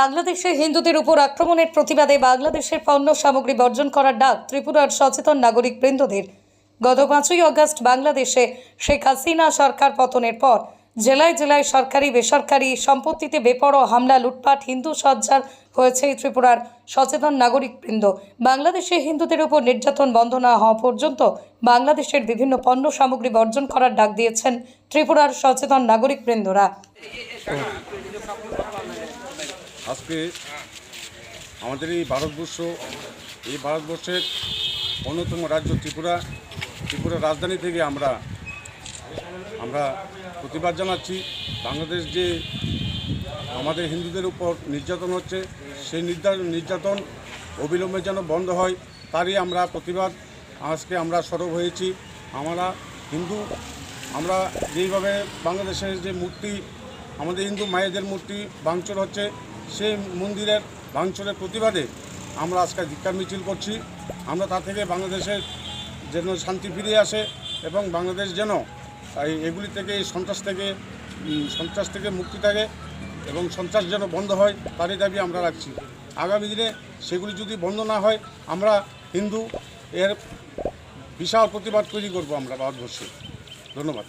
বাংলাদেশে হিন্দুদের উপর আক্রমণের প্রতিবাদে বাংলাদেশের পণ্য সামগ্রী বর্জন করার ডাক ত্রিপুরার সচেতন নাগরিক বৃন্দদের। গত পাঁচই অগস্ট বাংলাদেশে শেখ হাসিনা সরকার পতনের পর জেলায় জেলায় সরকারি, বেসরকারি সম্পত্তিতে বেপরোয়া হামলা, লুটপাট, হিন্দু সজ্জার হয়েছে ত্রিপুরার সচেতন নাগরিক বৃন্দ। বাংলাদেশে হিন্দুদের উপর নির্যাতন বন্ধ না হওয়া পর্যন্ত বাংলাদেশের বিভিন্ন পণ্য সামগ্রী বর্জন করার ডাক দিয়েছেন ত্রিপুরার সচেতন নাগরিক বৃন্দরা। আজকে আমাদের এই ভারতবর্ষ, এই ভারতবর্ষের অন্যতম রাজ্য ত্রিপুরা। ত্রিপুরা রাজধানী থেকে আমরা আমরা প্রতিবাদ জানাচ্ছি। বাংলাদেশ যে আমাদের হিন্দুদের উপর নির্যাতন হচ্ছে, সেই নির্যাতন নির্যাতন অবিলম্বে যেন বন্ধ হয়, তারই আমরা প্রতিবাদ। আজকে আমরা সরব হয়েছি। আমরা হিন্দু, আমরা যেইভাবে বাংলাদেশের যে মূর্তি, আমাদের হিন্দু মায়েদের মূর্তি ভাঙচুর হচ্ছে সেই মন্দিরের ভাঙচুরের প্রতিবাদে আমরা আজকে ধিক্কার মিছিল করছি। আমরা তা থেকে বাংলাদেশের যেন শান্তি ফিরে আসে এবং বাংলাদেশ যেন এগুলি থেকে, এই সন্ত্রাস থেকে সন্ত্রাস থেকে মুক্তি থাকে এবং সন্ত্রাস যেন বন্ধ হয় তারই দাবি আমরা রাখছি। আগামী দিনে সেগুলি যদি বন্ধ না হয়, আমরা হিন্দু এর বিশাল প্রতিবাদ তৈরি করব আমরা ভারতবর্ষে। ধন্যবাদ।